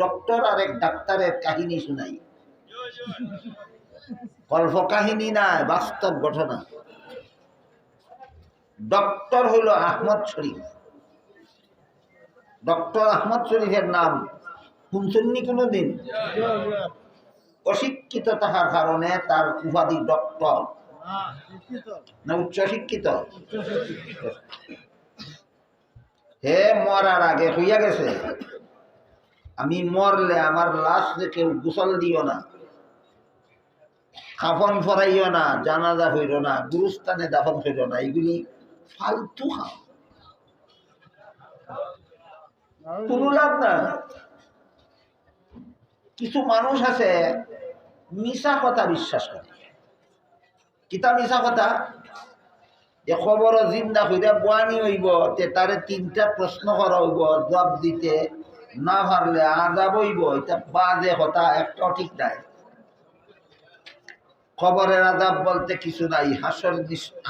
Doctor আর এক ডাক্তারের কাহিনী শুনাই। গল্প কাহিনী নাই, বাস্তব ঘটনা। ডক্টর হইল আহমদ শরীফ। ডক্টর আহমদ শরীফের নাম শুনছেননি কোনো দিন অশিক্ষিত থাকার কারণে তার উপাধি ডক্টর। না উচ্চ শিক্ষিত হে মরার আগে হইয়া গেছে। আমি মরলে আমার লাশ কেউ গোসল দিও না, খাফন ফরাইও না, জানাজা হইল না, গুরুস্থানে দাফন হইল না, এগুলি ফালতু খাও কোনো লাভ না কিছু মানুষ আছে মিশা কথা বিশ্বাস করে। কিতা মিশা কথা? যে খবর জিন্দা হইলে বানি হইব, তে তারে তিনটা প্রশ্ন করা হইব, জবাব দিতে না পারলে আজাব হইব এটা বাজে কথা একটাও ঠিক নাই। খবরের আজাব বলতে কিছু নাই, হাসর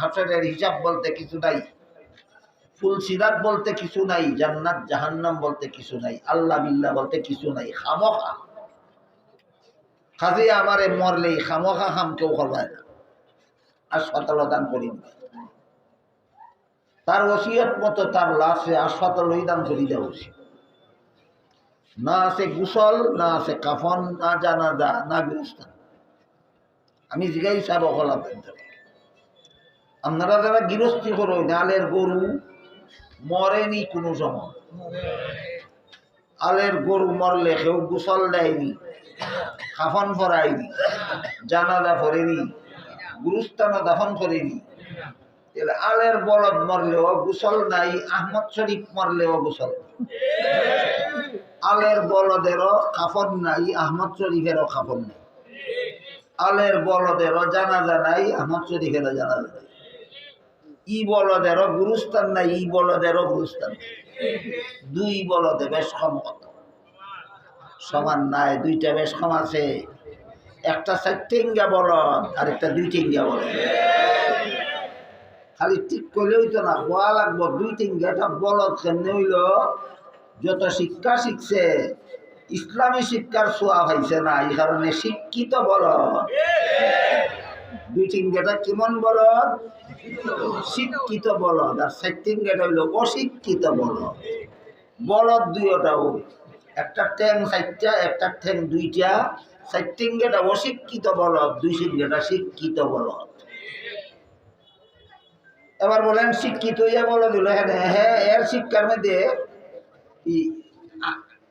হাসরের হিসাব বলতে কিছু নাই, ফুল সিরাত বলতে কিছু নাই, জান্নাত, জাহান্নাম বলতে কিছু নাই, আল্লাহ বিল্লাহ বলতে কিছু নাই, খামখা। খাজে আমারে মরলেই খামখা খাম কেউ করবায় না হাসপাতাল দান করি তার ওসিয়ত মতো তার লাশে হাসপাতাল দান করি দেওয়া উচিত। না আছে গুসল, না আছে কাফন, না জানাজা, না গুরুস্থান আমি জিগাই সাহেব অকল আপনাদের। আপনারা যারা গৃহস্থী করো আলের গরু মরেনি কোনো সময়। আলের গরু মরলে কেউ গুসল দেয়নি, কাফন ফরায়নি জানাজা ফরেনি গুরুস্থানও দাফন করেনি। আলের বলদ মরলেও গুসল নাই, আহমদ শরীফ মরলেও গুসল আলের বলদেরও কাফন নাই, আহমদ শরীফেরও কাফন নাই। আলের বলদেরও জানাজা নাই, আহমদ শরীফেরও জানাজা নাই। ই বলদেরও গুরুস্থান নাই, ই বলদেরও গুরুস্থান নাই। দুই বলদে বেশ কম কত? সমান নাই, দুইটা বেশ কম আছে। একটা চারটেঙ্গা বলদ আর একটা দুই টেঙ্গা বলদ। খালি ঠিক করলেই তো না, হওয়া লাগবো। দুই টেঙ্গাটা বলদ কেমনে হইল? যত শিক্ষা শিখছে, ইসলামী শিক্ষার ছোঁয়া পাইছে না, এই কারণে শিক্ষিত বলদ। দুই তিন গেটা কেমন বলদ? শিক্ষিত বলদ, আর চার টিঙ্গাটা হইল অশিক্ষিত বলদ। বলদ দুইটাও একটা ট্যাং চারটা, একটা ঠ্যাং দুইটা, চার টিঙ্গাটা অশিক্ষিত বলদ, দুই তিন গেটা শিক্ষিত বলদ। এবার বলেন, শিক্ষিত ইয়া বলে দিল হ্যাঁ হ্যাঁ এর শিক্ষার মধ্যে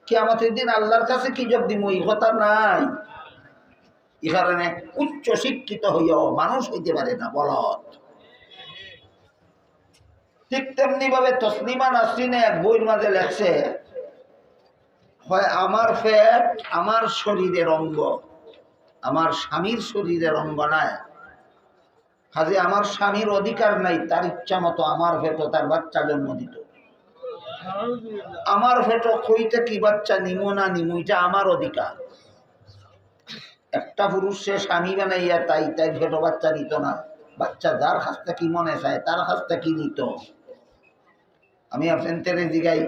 কিয়ামতের দিন আল্লাহর কাছে কি জব দিব নাই। এই কারণে উচ্চ শিক্ষিত হইয়াও মানুষ হইতে পারে না ঠিক তেমনি ভাবে তসলিমা নাসরিনে এক বইয়ের মাঝে লেখছে, হয় আমার ফ্যাট আমার শরীরের অঙ্গ, আমার স্বামীর শরীরের অঙ্গ নাই। কাজে আমার স্বামীর অধিকার নাই, তার ইচ্ছা মতো আমার ভেটো তার বাচ্চা জন্ম দিত। আমার ভেটো কইতে কি বাচ্চা নিমো না নিমো, এটা আমার অধিকার। একটা পুরুষ সে স্বামী বানাইয়া তাই তাই ভেটো বাচ্চা নিত না। বাচ্চা যার কাছ থেকে মনে চায়, তার কাছ থেকে নিত আমি আপনাদের জিগাই,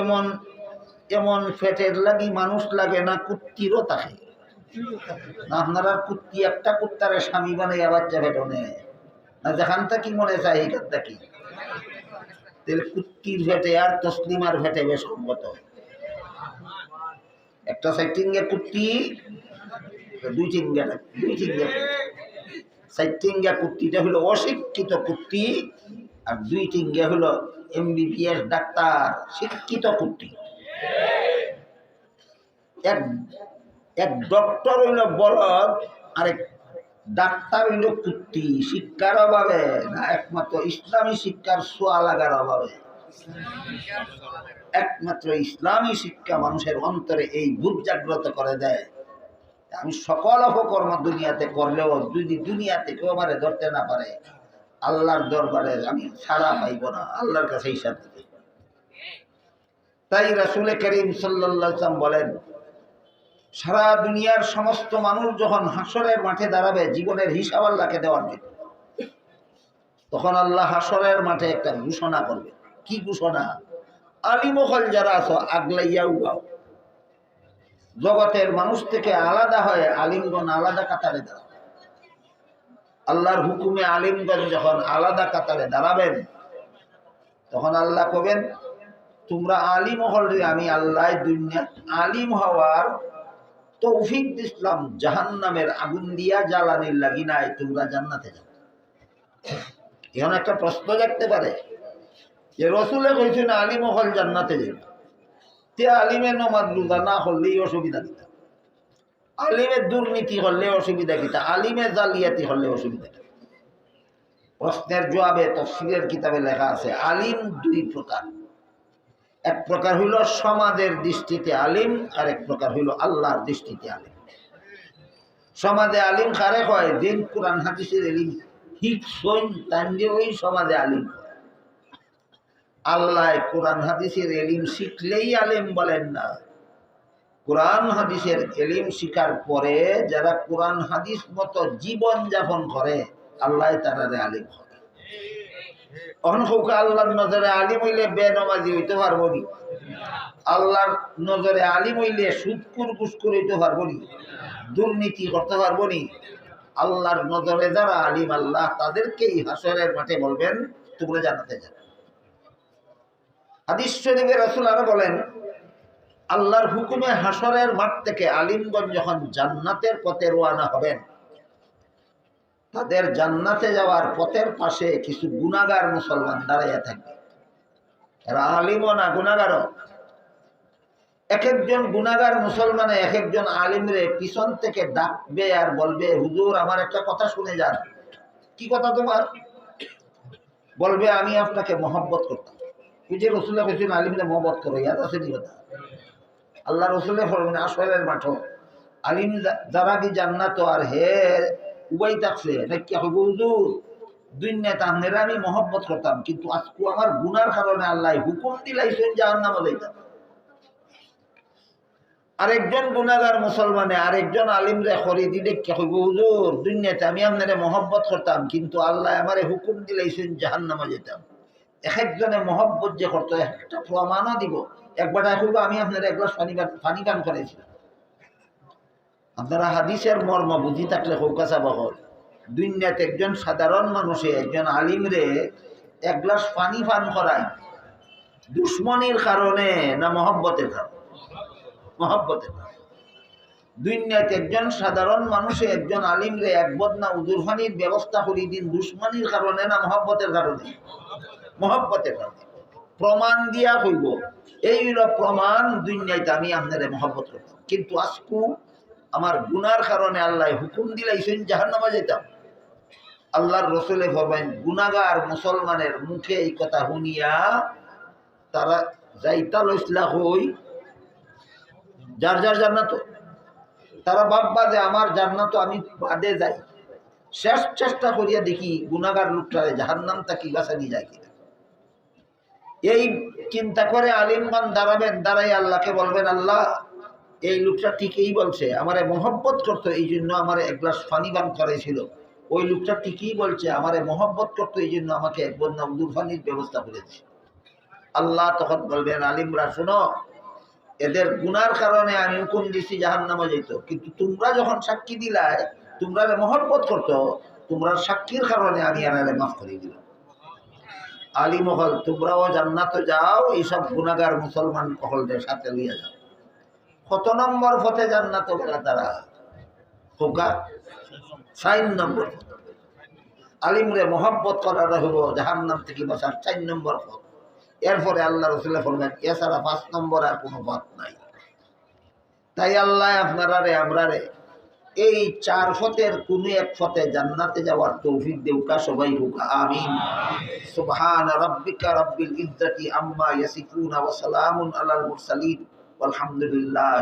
এমন এমন ফেটের লাগি মানুষ লাগে না, কুত্তিরও থাকে। না আপনারা কুত্তি, একটা কুত্তারে স্বামী বানাইয়া বাচ্চা ভেটো নেয়। না যেখান থেকে মনে চায় এখান থেকে তাহলে কুত্তির ভেটে আর তসলিমার ভেটে বেশ সম্মত। একটা সাইটিঙ্গে কুত্তি দুই চিঙ্গা দুই চিঙ্গা সাইটিঙ্গা কুত্তিটা হলো অশিক্ষিত কুত্তি আর দুই টিঙ্গা হলো এমবিবিএস ডাক্তার, শিক্ষিত কুত্তি এক এক ডক্টর হইল বলদ, আরেক ডাক্তার হইল কুত্তি শিক্ষার অভাবে না একমাত্র ইসলামী শিক্ষার সোয়া লাগার অভাবে? একমাত্র ইসলামী শিক্ষা মানুষের অন্তরে এই বুধ জাগ্রত করে দেয়। আমি সকল অপকর্ম দুনিয়াতে করলেও যদি দুনিয়াতে কেউ আমারে ধরতে না পারে, আল্লাহর দরবারে আমি ছাড়া পাইব না, আল্লাহর কাছে হিসাব তাই রাসুল করিম সাল্লাম বলেন সারা দুনিয়ার সমস্ত মানুষ যখন হাসরের মাঠে দাঁড়াবে, জীবনের হিসাব আল্লাহকে দেওয়ার জন্য। তখন আল্লাহ হাসরের মাঠে একটা ঘোষণা করবে। কি ঘোষণা? আলিমখল যারা আছো আগলাইয়া উগাও জগতের মানুষ থেকে আলাদা হয়ে আলিমগণ আলাদা কাতারে দাঁড়াবে। আল্লাহর হুকুমে আলিমগণ যখন আলাদা কাতারে দাঁড়াবেন, তখন আল্লাহ কবেন, তোমরা আলিম হলে আমি আল্লাহ দুনিয়া আলিম হওয়ার তৌফিক দিসলাম জাহান্নামের আগুন দিয়া জ্বালানির লাগি নাই, তোমরা জান্নাতে যাও। এখন একটা প্রশ্ন দেখতে পারে যে রসুলে কইছে, না, আলিম হল জান্নাতে যাবে তে আলিমে নমাজ রোজা না হলেই অসুবিধা কিতা? আলিমের দুর্নীতি হলে অসুবিধা কিতা? আলিমে জালিয়াতি হলে অসুবিধা কিতা? প্রশ্নের জবাবে, তফসিলের কিতাবে লেখা আছে, আলিম দুই প্রকার। এক প্রকার হইল সমাজের দৃষ্টিতে আলিম আর এক প্রকার হইল আল্লাহর দৃষ্টিতে আলিম। সমাজে আলিম কারে হয় দিন কোরআন, হাদিসের আলিম, ঠিক সইন তান যে ওই সমাজে আলিম। আল্লাহ কোরআন, হাদিসের এলিম শিখলেই আলেম বলেন না। কোরআন, হাদিসের এলিম শিকার পরে যারা কোরআন, হাদিস মতো জীবন যাপন করে, আল্লাহ তারা আলিম হয়। অনসৌকা আল্লাহর নজরে আলিম হইলে বেনমাজি হইতে পারব নি। আল্লাহর নজরে আলিম হইলে সুৎকুর কুস্কুর হইতে পারব নি। দুর্নীতি করতে পারব নি। আল্লাহর নজরে যারা আলিম, আল্লাহ তাদেরকেই হাসরের মাঠে বলবেন, তোমরা জানাতে যাবে হাদিস শরীফে রাসূল আরও বলেন, আল্লাহর হুকুমে হাসরের মাঠ থেকে আলিমগঞ্জ যখন জান্নাতের পথে রওনা হবেন তাদের জান্নাতে যাওয়ার পথের পাশে কিছু গুণাগার মুসলমান দাঁড়াইয়া থাকবে। এরা আলিমও না গুণাগারও এক একজন গুণাগার মুসলমানে এক একজন আলিমরে পিছন থেকে ডাকবে আর বলবে, হুজুর, আমার একটা কথা শুনে যান। কি কথা তোমার? বলবে, আমি আপনাকে মহব্বত করতাম। যে রসুল্লাহ কেছেন আলিমরে মহব্বত করো ইয়াদ আছে নি কথা। আল্লাহ রসুল্লে ফরমেন, আসরের মাঠ আলিম যারা কি জান্নাত আর হে উবাই থাকছে দুনিয়াতে আপনারা আমি মহব্বত করতাম, কিন্তু আমার গুনার কারণে আল্লাহ হুকুম দিলাইছেন আরেকজন মুসলমানে, আরেকজন হইব হুজুর, দুনিয়াতে আমি আপনারে মহব্বত করতাম, কিন্তু আল্লাহ আমারে হুকুম দিলাইছেন জাহান নামে যেতাম। এক একজনে মহব্বত যে করতো, একটা প্রমাণও দিব। একবার হইব আমি আপনার এক গ্লাস পানি পান- পানি পান করেছিলাম আপনারা হাদিসের মর্ম বুঝি থাকলে হৌকাসা বহল দুনিয়াতে একজন সাধারণ মানুষে, একজন আলিমরে এক গ্লাস পানি পান করায়। দুশ্মনির কারণে না মহব্বতের কারণে? মহব্বতের দুনিয়াতে একজন সাধারণ মানুষে, একজন আলিমরে এক বদনা উজুর পানির ব্যবস্থা করি দিন দুশ্মনির কারণে না মহব্বতের কারণে? মহব্বতের কারণে। প্রমাণ দিয়া হইব এই হইল প্রমাণ দুনিয়াতে আমি আপনারে মহব্বত করতাম কিন্তু আজকু আমার গুনার কারণে আল্লাহ হুকুম দিলাইছেন জাহান নামা যেতাম আল্লাহর রসুলে ভরবেন গুনাগার মুসলমানের মুখে এই কথা শুনিয়া তারা যাইতা লইসলা হই যার যার জান্নাত। তারা ভাববা যে আমার জান্নাত আমি বাদে যাই। শেষ চেষ্টা করিয়া দেখি গুনাগার লোকটারে জাহান্নাম তাকি বাঁচানি যায় এই চিন্তা করে আলিমগান দাঁড়াবেন দাঁড়াই আল্লাহকে বলবেন, আল্লাহ এই লোকটা ঠিকই বলছে, আমারে মহব্বত করতো এই জন্য আমার এক গ্লাস পানি পান করেছিল। ওই লোকটা ঠিকই বলছে, আমারে মহব্বত করতো এই জন্য আমাকে এক বন্যা উদুর পানির ব্যবস্থা করেছে। আল্লাহ তখন বলবেন, আলিমরা, শোনো, এদের গুনার কারণে আমি হুকুম দিছি জাহান নামে যেত কিন্তু তোমরা যখন সাক্ষী দিলায় তোমরা মহব্বত করতো, তোমরা সাক্ষীর কারণে আমি আর মাফ করে দিলাম। আলী মহল তোমরাও জান্নাত যাও, এইসব গুণাগার মুসলমান মহলদের সাথে লিয়ে যাও। কত নম্বর পথে জান্নাত বেলা তারা? খোকা সাইন নম্বর। আলিমরে মহব্বত করার হইব জাহান নাম থেকে বাঁচার চার নম্বর পথ এরপরে আল্লাহ রসুল্লাহ বলবেন এছাড়া পাঁচ নম্বর আর কোনো পথ নাই। তাই আল্লাহ আপনারা রে, আমরা রে, এই চার ফতের কোন এক ফতে জান্নাতে যাওয়ার তৌফিক দেউকা সবাই হুকা, আমিন। সুবহান রাব্বিকা রাব্বিল ইজ্জাতি আম্মা ইয়াসিফুন ওয়া সালামুন আলাল মুরসালিন। আলহামদুলিল্লাহ